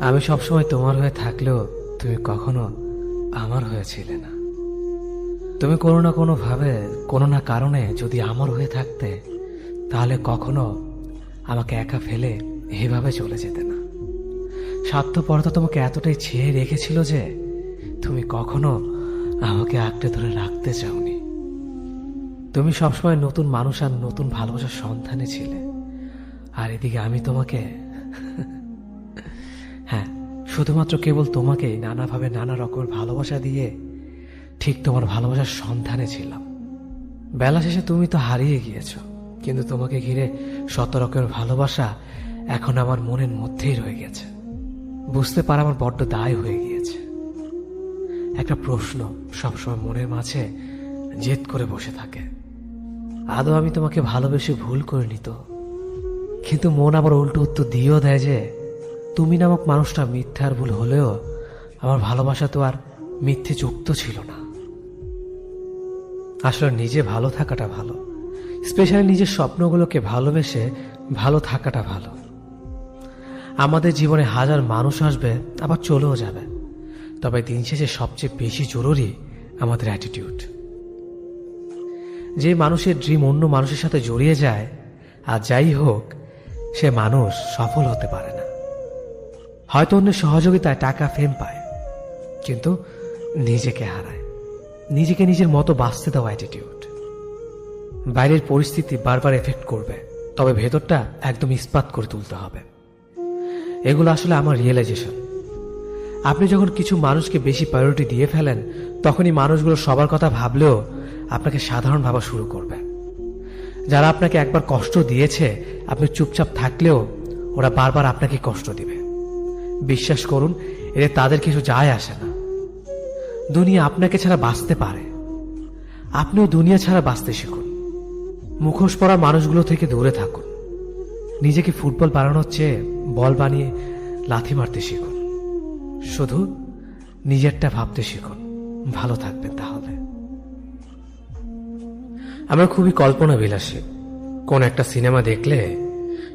আমি সবসময় তোমার হয়ে থাকলেও তুমি কখনো আমার হয়েছিলে না। তুমি কোনো না কোনো ভাবে কোনো না কারণে যদি আমার হয়ে থাকতে, তাহলে কখনো আমাকে একা ফেলে এভাবে চলে যেতে না। স্বার্থপরতা তোমাকে এতটাই ছেয়ে রেখেছিল যে তুমি কখনো আমাকে আঁকড়ে ধরে রাখতে চাওনি। তুমি সবসময় নতুন মানুষ আর নতুন ভালোবাসার সন্ধানে ছিলে। আর এদিকে আমি তোমাকে হ্যাঁ শুধুমাত্র কেবল তোমাকেই নানাভাবে নানা রকমের ভালোবাসা দিয়ে ঠিক তোমার ভালোবাসার সন্ধানে ছিলাম। বেলা শেষে তুমি তো হারিয়ে গিয়েছ, কিন্তু তোমাকে ঘিরে শত রকমের ভালোবাসা এখন আমার মনের মধ্যেই রয়ে গেছে। বুঝতে পারা আমার বড্ড দায় হয়ে গিয়েছে। একটা প্রশ্ন সবসময় মনের মাঝে জেদ করে বসে থাকে। আদৌ আমি তোমাকে ভালোবেসে ভুল করিনি তো কিন্তু মন আবার উল্টো উত্তর দিয়েও দেয় যে তুমি নামক মানুষটা মিথ্যার ভুল হলেও আমার ভালোবাসা তো আর মিথ্যে যুক্ত ছিল না। আসলে নিজে ভালো থাকাটা ভালো, স্পেশালি নিজের স্বপ্নগুলোকে ভালোবেসে ভালো থাকাটা ভালো। আমাদের জীবনে হাজার মানুষ আসবে, আবার চলেও যাবে, তবে দিন শেষে সবচেয়ে বেশি জরুরি আমাদের অ্যাটিটিউড যে মানুষের ড্রিম অন্য মানুষের সাথে জড়িয়ে যায়, আর যাই হোক, সে মানুষ সফল হতে পারে না। হয়তো অন্যের সহযোগিতায় টাকা ফেম পায়, কিন্তু নিজেকে হারায়। নিজেকে নিজের মতো বাঁচতে দেওয়া অ্যাটিটিউড বাইরের পরিস্থিতি বারবার এফেক্ট করবে, তবে ভেতরটা একদম ইস্পাত করে তুলতে হবে। এগুলো আসলে আমার রিয়েলাইজেশন আপনি যখন কিছু মানুষকে বেশি প্রায়োরিটি দিয়ে ফেলেন, তখনই মানুষগুলো সবার কথা ভাবলেও আপনাকে সাধারণ ভাবা শুরু করবে। যারা আপনাকে একবার কষ্ট দিয়েছে, আপনি চুপচাপ থাকলেও ওরা বারবার আপনাকে কষ্ট দিবে। বিশ্বাস করুন, এতে তাদের কিছু যায় আসে না। দুনিয়া আপনাকে ছাড়া বাঁচতে পারে। আপনিও দুনিয়া ছাড়া বাঁচতে শিখুন। মুখোশ পরা মানুষগুলো থেকে দূরে থাকুন। নিজেকে ফুটবল বানানোর চেয়ে বল বানিয়ে লাথি মারতে শিখুন। শুধু নিজেরটা ভাবতে শিখুন। ভালো থাকবেন তাহলে। আমরা খুবই কল্পনা বিলাসী কোন একটা সিনেমা দেখলে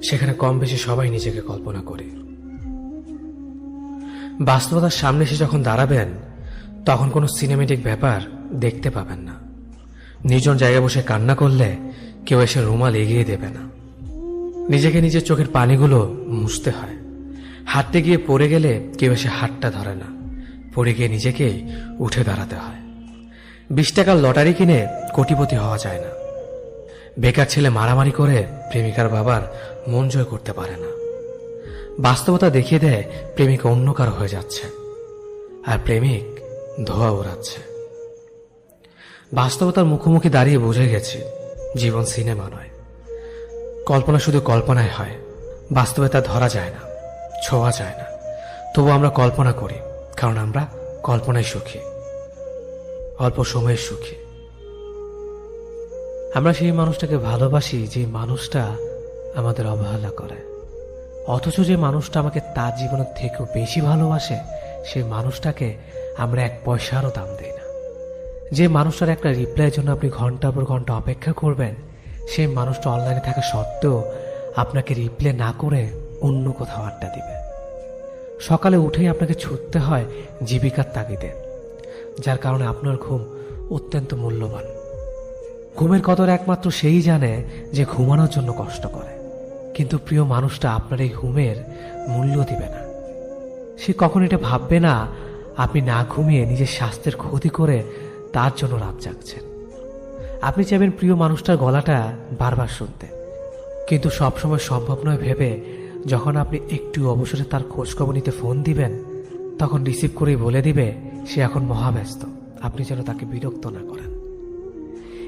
সেখানে কম বেশি সবাই নিজেকে কল্পনা করি। বাস্তবতার সামনে এসে যখন দাঁড়াবেন, তখন কোনো সিনেমেটিক ব্যাপার দেখতে পাবেন না। নিজন জায়গায় বসে কান্না করলে কেউ এসে রুমাল এগিয়ে দেবে না। নিজেকে নিজের চোখের পানিগুলো মুছতে হয়। হাঁটতে গিয়ে পড়ে গেলে কেউ এসে হাতটা ধরে না। পড়ে গিয়ে নিজেকেই উঠে দাঁড়াতে হয়। বিশ টাকার লটারি কিনে কোটিপতি হওয়া যায় না। বেকার ছেলে মারামারি করে প্রেমিকার বাবার মন জয় করতে পারে না। বাস্তবতা দেখিয়ে দেয় প্রেমিক অন্য কারও হয়ে যাচ্ছে। আর প্রেমিক ধোয়া ওড়াচ্ছে বাস্তবতার মুখোমুখি দাঁড়িয়ে বুঝে গেছি, জীবন সিনেমা নয়। কল্পনা শুধু কল্পনায় হয়। বাস্তবে তা ধরা যায় না, ছোঁয়া যায় না। তবু আমরা কল্পনা করি, কারণ আমরা কল্পনায় সুখী। অল্প সময়ের সুখী। আমরা সেই মানুষটাকে ভালোবাসি যে মানুষটা আমাদের অবহেলা করে। অথচ যে মানুষটা আমাকে তার জীবনের থেকেও বেশি ভালোবাসে সে মানুষটাকে আমরা এক পয়সারও দাম দিই না। যে মানুষটার একটা রিপ্লাইয়ের জন্য আপনি ঘণ্টার পর ঘণ্টা অপেক্ষা করবেন, সেই মানুষটা অনলাইনে থাকা সত্ত্বেও আপনাকে রিপ্লে না করে অন্য কোথাও আড্ডা দিবে। সকালে উঠেই আপনাকে ছুটতে হয় জীবিকার তাগিদে, যার কারণে আপনার ঘুম অত্যন্ত মূল্যবান। ঘুমের কদর একমাত্র সেই জানে যে ঘুমানোর জন্য কষ্ট করে। কিন্তু প্রিয় মানুষটা আপনার এই ঘুমের মূল্য দিবে না। সে কখন এটা ভাববে না, আপনি না ঘুমিয়ে নিজের স্বাস্থ্যের ক্ষতি করে তার জন্য রাত জাগছেন। আপনি চাইবেন প্রিয় মানুষটার গলাটা বারবার শুনতে। কিন্তু সবসময় সম্ভব নয় ভেবে, যখন আপনি একটু অবসরে তার খোঁজখবর নিতে ফোন দিবেন, তখন রিসিভ করেই বলে দিবে, সে এখন মহাব্যস্ত। আপনি যেন তাকে বিরক্ত না করেন।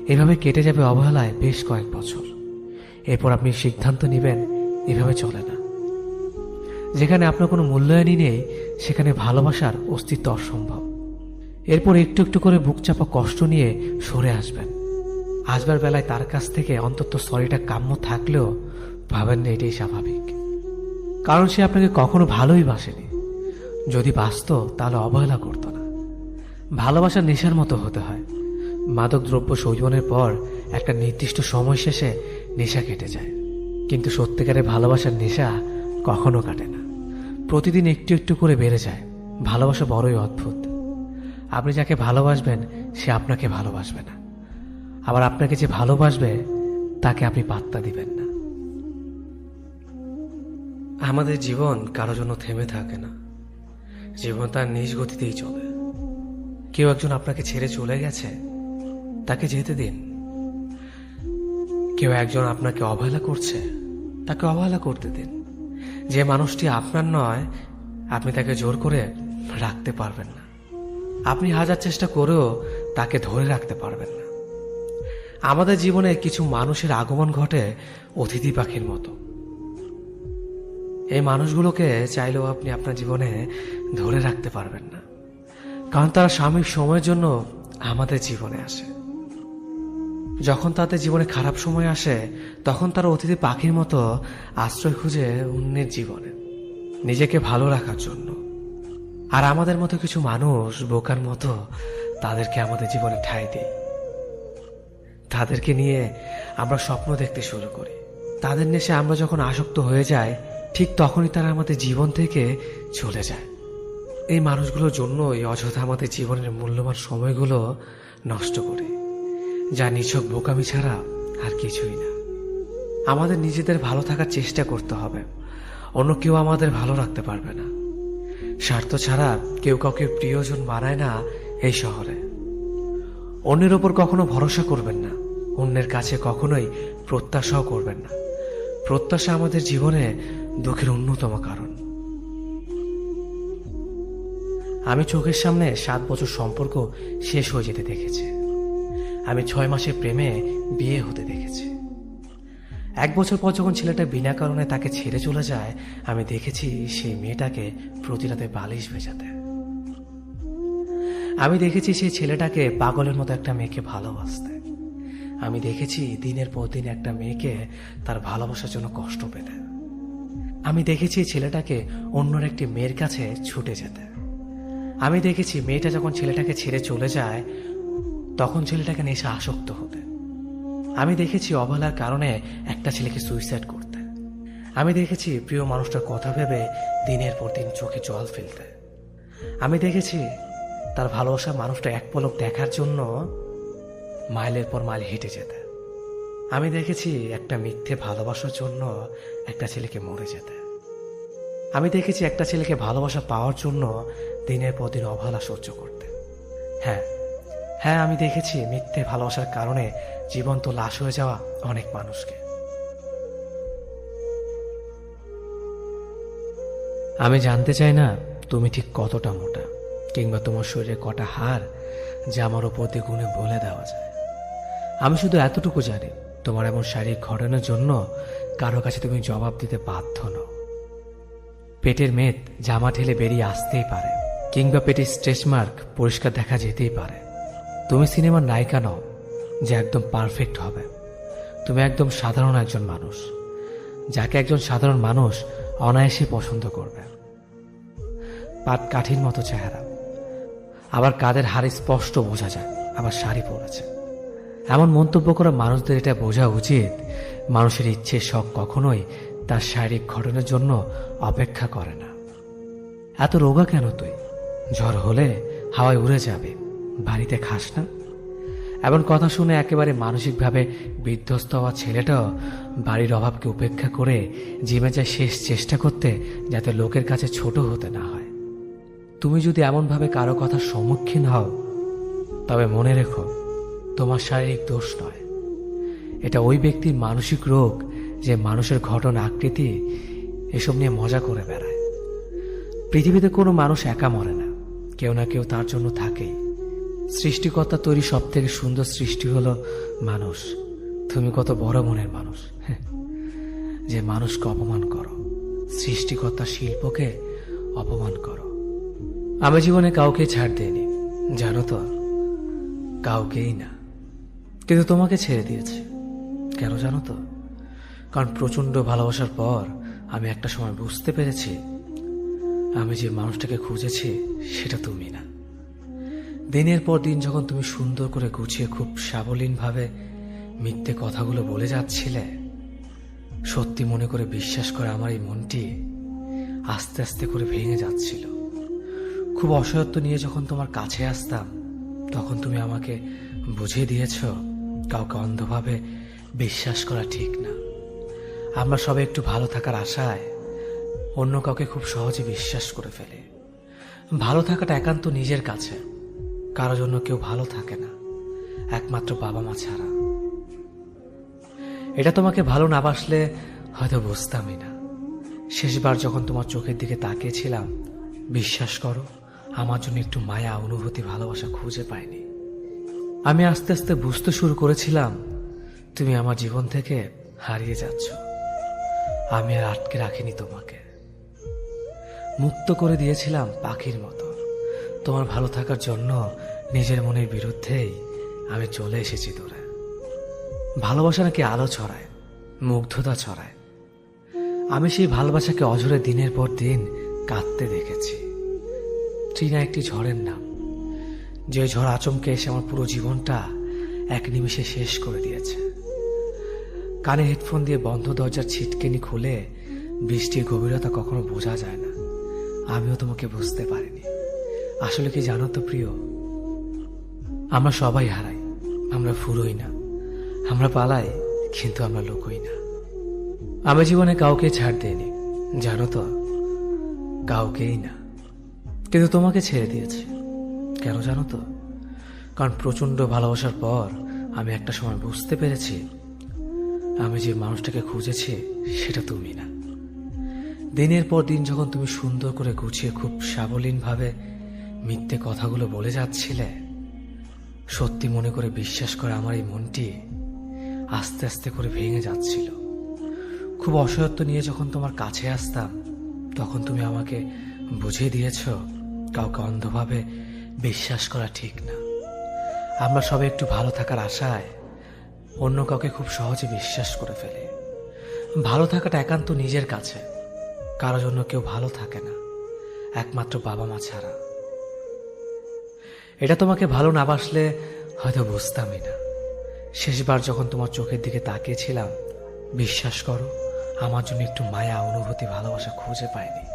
এভাবে কেটে যাবে অবহেলায় বেশ কয়েক বছর। এরপর আপনি সিদ্ধান্ত নেবেন, এভাবে চলে না। যেখানে আপনার কোনো মূল্যায়নই নেই, সেখানে ভালোবাসার অস্তিত্ব অসম্ভব। এরপর একটু একটু করে বুক চাপা কষ্ট নিয়ে সরে আসবেন। আসবার বেলায় তার কাছ থেকে অন্তত সরিটা কাম্য থাকলেও ভাবেন না এটাই স্বাভাবিক। কারণ সে আপনাকে কখনো ভালোই বাসেনি। যদি বাসত, তাহলে অবহেলা করতো না। ভালোবাসা নেশার মতো হতে হয়। মাদক দ্রব্য সৌজনের পর একটা নির্দিষ্ট সময় শেষে নেশা কেটে যায়। কিন্তু সত্যিকারের ভালোবাসার নেশা কখনো কাটে না। প্রতিদিন একটু একটু করে বেড়ে যায়। ভালোবাসা বড়ই অদ্ভুত। আপনি যাকে ভালোবাসবেন, সে আপনাকে ভালোবাসবে না। আবার আপনাকে যে ভালোবাসবে, তাকে আপনি পাত্তা দিবেন না। আমাদের জীবন কারও জন্য থেমে থাকে না। জীবন তার নিজ গতিতেই চলে। কেউ একজন আপনাকে ছেড়ে চলে গেছে, তাকে যেতে দিন। কেউ একজন আপনাকে অবহেলা করছে, তাকে অবহেলা করতে দিন। যে মানুষটি আপনার নয়, আপনি তাকে জোর করে রাখতে পারবেন না। আপনি হাজার চেষ্টা করেও তাকে ধরে রাখতে পারবেন না। আমাদের জীবনে কিছু মানুষের আগমন ঘটে অতিথি পাখির মতো। এই মানুষগুলোকে চাইলেও আপনি আপনার জীবনে ধরে রাখতে পারবেন না। কারণ তারা স্বামীর সময়ের জন্য আমাদের জীবনে আসে। যখন তাদের জীবনে খারাপ সময় আসে, তখন তারা অতিথি পাখির মতো আশ্রয় খুঁজে অন্যের জীবনে, নিজেকে ভালো রাখার জন্য। আর আমাদের মতো কিছু মানুষ বোকার মতো তাদেরকে আমাদের জীবনে ঠাঁই দিই। তাদেরকে নিয়ে আমরা স্বপ্ন দেখতে শুরু করি। তাদের নেশে আমরা যখন আসক্ত হয়ে যাই, ঠিক তখনই তারা আমাদের জীবন থেকে চলে যায়। এই মানুষগুলোর জন্যই অযথা আমাদের জীবনের মূল্যবান সময়গুলো নষ্ট করি। যা নিছক বোকামি ছাড়া আর কিছুই না। আমাদের নিজেদের ভালো থাকার চেষ্টা করতে হবে। অন্য কেউ আমাদের ভালো রাখতে পারবে না। স্বার্থ ছাড়া কেউ কাউকে প্রিয়জন বানায় না এই শহরে। অন্যের ওপর কখনো ভরসা করবেন না। অন্যের কাছে কখনোই প্রত্যাশাও করবেন না। প্রত্যাশা আমাদের জীবনে দুঃখের অন্যতম কারণ। আমি চোখের সামনে সাত বছর সম্পর্ক শেষ হয়ে যেতে দেখেছি। আমি ছয় মাসের প্রেমে বিয়ে হতে দেখেছি। এক বছর পর যখন ছেলেটা বিনা কারণে তাকে ছেড়ে চলে যায়, আমি দেখেছি সেই মেয়েটাকে প্রতি রাতে বালিশ ভেজাতে। আমি দেখেছি সেই ছেলেটাকে পাগলের মতো একটা মেয়েকে ভালোবাসতে। আমি দেখেছি দিনের পর দিন একটা মেয়েকে তার ভালোবাসার জন্য কষ্ট পেতে। আমি দেখেছি ছেলেটাকে অন্যর একটি মেয়ের কাছে ছুটে যেতে। আমি দেখেছি মেয়েটা যখন ছেলেটাকে ছেড়ে চলে যায় তখন ছেলেটাকে নেশা আসক্ত হতে। আমি দেখেছি অবহেলার কারণে একটা ছেলেকে সুইসাইড করতে। আমি দেখেছি প্রিয় মানুষটার কথা ভেবে দিনের পর দিন চোখে জল ফেলতে। আমি দেখেছি তার ভালোবাসা মানুষটা এক পলক দেখার জন্য মাইলের পর মাইল হেঁটে যেতে। আমি দেখেছি একটা মিথ্যে ভালোবাসার জন্য একটা ছেলেকে মরে যেতে। আমি দেখেছি একটা ছেলেকে ভালোবাসা পাওয়ার জন্য দিনের পর দিন অবহেলা সহ্য করতে। হ্যাঁ হ্যাঁ আমি দেখেছি মিথ্যে ভালোবাসার কারণে জীবন্ত লাশ হয়ে যাওয়া অনেক মানুষকে। আমি জানতে চাই না তুমি ঠিক কতটা মোটা, কিংবা তোমার শরীরে কটা হার যা আমার ওপর দিয়ে গুণে বলে দেওয়া যায়। আমি শুধু এতটুকু জানি, তোমার এমন শারীরিক ঘটনার জন্য কারও কাছে তুমি জবাব দিতে বাধ্য নও। পেটের মেদ জামা ঠেলে বেরিয়ে আসতেই পারে, কিংবা পেটের স্ট্রেচ মার্ক পরিষ্কার দেখা যেতেই পারে। তুমি সিনেমার নায়িকা নও যে একদম পারফেক্ট হবে। তুমি একদম সাধারণ একজন মানুষ, যাকে একজন সাধারণ মানুষ অনায়াসে পছন্দ করবে। পাট কাঠির মতো চেহারা। আবার কাদের হাড়ি স্পষ্ট বোঝা যায়, আবার শাড়ি পরেছে। এমন মন্তব্য করা মানুষদের এটা বোঝা উচিত, মানুষের ইচ্ছে শখ কখনোই তার শারীরিক ঘটনার জন্য অপেক্ষা করে না। এত রোগা কেন তুই? ঝড় হলে হাওয়ায় উড়ে যাবে। বাড়িতে খাস না? এমন কথা শুনে একেবারে মানসিকভাবে বিধ্বস্ত হওয়া ছেলেটাও বাড়ির অভাবকে উপেক্ষা করে জিমে যায় শেষ চেষ্টা করতে যাতে লোকের কাছে ছোট হতে না হয়। তুমি যদি এমনভাবে কারও কথার সম্মুখীন হও, তবে মনে রেখো, তোমার শারীরিক দোষ নয়। এটা ওই ব্যক্তির মানসিক রোগ যে মানুষের ঘটনা আকৃতি এসব নিয়ে মজা করে বেড়ায়। পৃথিবীতে কোনো মানুষ একা মরে না। কেউ না কেউ তার জন্য থাকেই। সৃষ্টিকর্তা তৈরি সব থেকে সুন্দর সৃষ্টি হলো মানুষ। তুমি কত বড় মনের মানুষ। হ্যাঁ, যে মানুষকে অপমান করো। সৃষ্টিকর্তা শিল্পকে অপমান করো। আমি জীবনে কাউকে ছাড় দিইনি জানো তো কাউকেই না। কিন্তু তোমাকে ছেড়ে দিয়েছি। কেন জানো তো? কারণ প্রচণ্ড ভালোবাসার পর আমি একটা সময় বুঝতে পেরেছি আমি যে মানুষটাকে খুঁজেছি সেটা তুমি না। দিনের পর দিন যখন তুমি সুন্দর করে গুছিয়ে খুব সাবলীনভাবে মিথ্যে কথাগুলো বলে যাচ্ছিলে, সত্যি মনে করে বিশ্বাস করে আমার এই মনটি আস্তে আস্তে করে ভেঙে যাচ্ছিল। খুব অসহায়ত্ব নিয়ে যখন তোমার কাছে আসতাম, তখন তুমি আমাকে বুঝিয়ে দিয়েছ, কাউকে অন্ধভাবে বিশ্বাস করা ঠিক না। আমরা সবাই একটু ভালো থাকার আশায় অন্য কাউকে খুব সহজে বিশ্বাস করে ফেলে। ভালো থাকাটা একান্ত নিজের কাছে। কারও জন্য কেউ ভালো থাকে না। একমাত্র বাবা মা ছাড়া। এটা তোমাকে ভালো না বাসলে হয়তো বুঝতামই না। শেষবার যখন তোমার চোখের দিকে তাকিয়েছিলাম, বিশ্বাস করো, আমার জন্য একটু মায়া, অনুভূতি, ভালোবাসা খুঁজে পাইনি। আমি আস্তে আস্তে বুঝতে শুরু করেছিলাম, তুমি আমার জীবন থেকে হারিয়ে যাচ্ছ। আমি আর আটকে রাখিনি তোমাকে। মুক্ত করে দিয়েছিলাম পাখির মতো। তোমার ভালো থাকার জন্য নিজের মনের বিরুদ্ধেই আমি চলে এসেছি তোরা। ভালোবাসা নাকি আলো ছড়ায়, মুগ্ধতা ছড়ায়। আমি সেই ভালোবাসাকে অঝরে দিনের পর দিন কাঁদতে দেখেছি। চীনা একটি ঝড়ের নাম, যে ঝড় আচমকে এসে আমার পুরো জীবনটা এক নিমিষে শেষ করে দিয়েছে। কানে হেডফোন দিয়ে বন্ধ দরজার ছিটকেনি খুলে বৃষ্টির গভীরতা কখনো বোঝা যায় না। আমিও তোমাকে বুঝতে পারিনি। আসলে কি জানো তো প্রিয় আমরা সবাই হারাই। আমরা ফুরোই না। আমরা পালাই, কিন্তু আমরা লোকই না। আমি জীবনে কাউকে ছাড় দিইনি। জানো তো, কাউকেই না। কিন্তু তোমাকে ছেড়ে দিয়েছি। কেন জানো তো? কারণ প্রচণ্ড ভালোবাসার পর আমি একটা সময় বুঝতে পেরেছি, আমি যে মানুষটাকে খুঁজেছি, সেটা তুমি না। দিনের পর দিন যখন তুমি সুন্দর করে গুছিয়ে খুব সাবলীনভাবে মিথ্যে কথাগুলো বলে যাচ্ছিলে সত্যি মনে করে বিশ্বাস করে আমার এই মনটি আস্তে আস্তে করে ভেঙে যাচ্ছিল। খুব অসহায়ত্ব নিয়ে যখন তোমার কাছে আসতাম, তখন তুমি আমাকে বুঝিয়ে দিয়েছ, কাউকে অন্ধভাবে বিশ্বাস করা ঠিক না। আমরা সবাই একটু ভালো থাকার আশায় অন্য কাউকে খুব সহজে বিশ্বাস করে ফেলে। ভালো থাকাটা একান্ত নিজের কাছে, কারও জন্য কেউ ভালো থাকে না, একমাত্র বাবা মা ছাড়া। এটা তোমাকে ভালো না বাসলে হয়তো বুঝতামই না শেষবার যখন তোমার চোখের দিকে তাকিয়েছিলাম, বিশ্বাস করো, আমার জন্য একটু মায়া, অনুভূতি, ভালোবাসা খুঁজে পাইনি।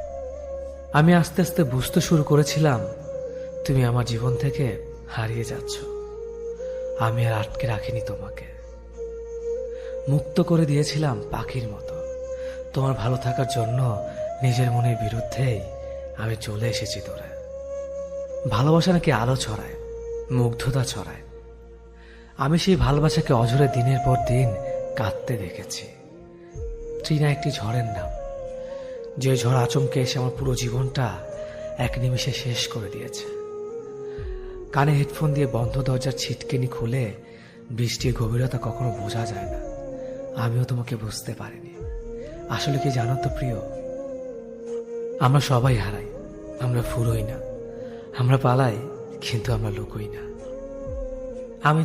আমি আস্তে আস্তে বুঝতে শুরু করেছিলাম, তুমি আমার জীবন থেকে হারিয়ে যাচ্ছ। আমি আর আটকে রাখিনি তোমাকে। মুক্ত করে দিয়েছিলাম পাখির মতো। তোমার ভালো থাকার জন্য নিজের মনের বিরুদ্ধেই আমি চলে এসেছি তোরা। ভালোবাসা নাকি আলো ছড়ায়, মুগ্ধতা ছড়ায়। আমি সেই ভালোবাসাকে অঝরে দিনের পর দিন কাঁদতে দেখেছি। ট্রিনা একটি ঝড়ের নাম। যে ঝড় আচমকে এসে আমার পুরো জীবনটা এক নিমিষে শেষ করে দিয়েছে। কানে হেডফোন দিয়ে বন্ধ দরজার ছিটকেনি খুলে বৃষ্টির গভীরতা কখনো বোঝা যায় না। আমিও তোমাকে বুঝতে পারিনি। আসলে কি জানো তো প্রিয়? আমরা সবাই হারাই, আমরা ফুরোই না। আমরা পালাই কিন্তু আমরা লুকোই না। আমি